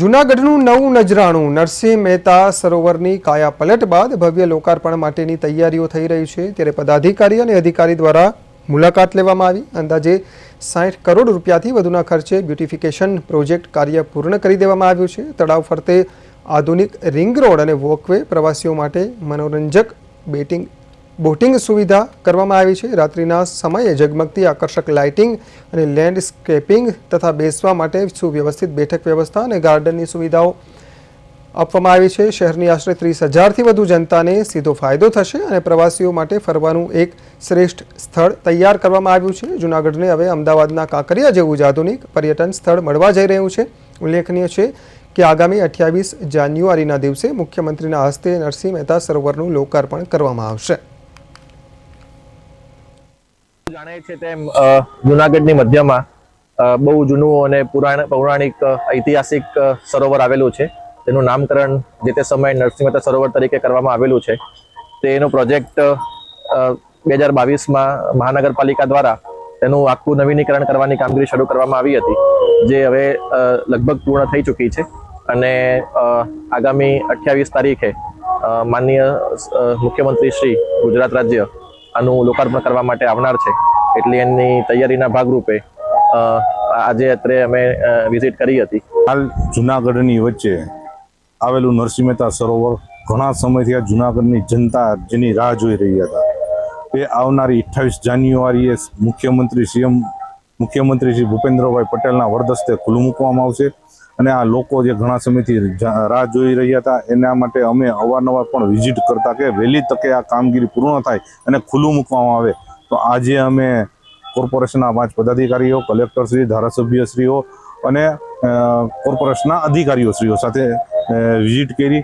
જૂનાગઢનું નવું નજરાણું નરસિંહ મહેતા સરોવરની કાયા પલટ બાદ ભવ્ય લોકાર્પણ માટેની તૈયારીઓ થઈ રહી છે. ત્યારે પદાધિકારી અને અધિકારી દ્વારા મુલાકાત લેવામાં આવી. અંદાજે સાઠ કરોડ રૂપિયાથી વધુના ખર્ચે બ્યુટિફિકેશન પ્રોજેક્ટ કાર્ય પૂર્ણ કરી દેવામાં આવ્યું છે. તળાવ ફરતે આધુનિક રિંગ રોડ અને વોકવે પ્રવાસીઓ માટે મનોરંજક બેટિંગ બોટિંગ સુવિધા કરવામાં આવી છે. રાત્રિના સમયે ઝગમગતી આકર્ષક લાઇટિંગ અને લેન્ડસ્કેપિંગ તથા બેસવા માટે સુવ્યવસ્થિત બેઠક વ્યવસ્થા અને ગાર્ડનની સુવિધાઓ આપવામાં આવી છે. શહેરની આશરે ત્રીસ હજારથી વધુ જનતાને સીધો ફાયદો થશે અને પ્રવાસીઓ માટે ફરવાનું એક શ્રેષ્ઠ સ્થળ તૈયાર કરવામાં આવ્યું છે. જૂનાગઢને હવે અમદાવાદના કાંકરિયા જેવું જ આધુનિક પર્યટન સ્થળ મળવા જઈ રહ્યું છે. ઉલ્લેખનીય છે કે આગામી અઠ્યાવીસ જાન્યુઆરીના દિવસે મુખ્યમંત્રીના હસ્તે નરસિંહ મહેતા સરોવરનું લોકાર્પણ કરવામાં આવશે. જાણે છે તેમ જુનાગઢની મધ્યમાં બહુ જૂનું અને પુરાણ, પૌરાણિક ઐતિહાસિક સરોવર આવેલું છે. તેનું નામકરણ જે તે સમયે નરસિંહ મહેતા સરોવર તરીકે કરવામાં આવેલું છે. તેનો પ્રોજેક્ટ બે હજાર બાવીસમાં મહાનગરપાલિકા દ્વારા તેનું આખું નવીનીકરણ કરવાની કામગીરી શરૂ કરવામાં આવી હતી, જે હવે લગભગ પૂર્ણ થઈ ચૂકી છે. અને આગામી અઠ્યાવીસ તારીખે માનનીય મુખ્યમંત્રી શ્રી ગુજરાત રાજ્ય આનું લોકાર્પણ કરવા માટે આવનાર છે. એટલે એની તૈયારીના ભાગરૂપે આજે અત્રે અમે વિઝિટ કરી હતી. હાલ જુનાગઢની વચ્ચે આવેલું નરસિંહ મહેતા સરોવર ઘણા સમયથી આ જુનાગઢની જનતા જેની રાહ જોઈ રહી હતા. તે આવનારી અઠ્ઠાવીસ જાન્યુઆરીએ મુખ્યમંત્રી સીએમ મુખ્યમંત્રી શ્રી ભૂપેન્દ્રભાઈ પટેલના વરદસ્તે ખુલ્લું મૂકવામાં આવશે. અને આ લોકો જે ઘણા સમયથી રાહ જોઈ રહ્યા હતા, એના માટે અમે અવારનવાર પણ વિઝિટ કરતા કે વહેલી તકે આ કામગીરી પૂર્ણ થાય અને ખુલ્લું મૂકવામાં આવે. તો આજે અમે કોર્પોરેશનના પાંચ પદાધિકારીઓ કલેક્ટરશ્રી ધારાસભ્યશ્રીઓ અને કોર્પોરેશનના અધિકારીઓશ્રીઓ સાથે વિઝિટ કરી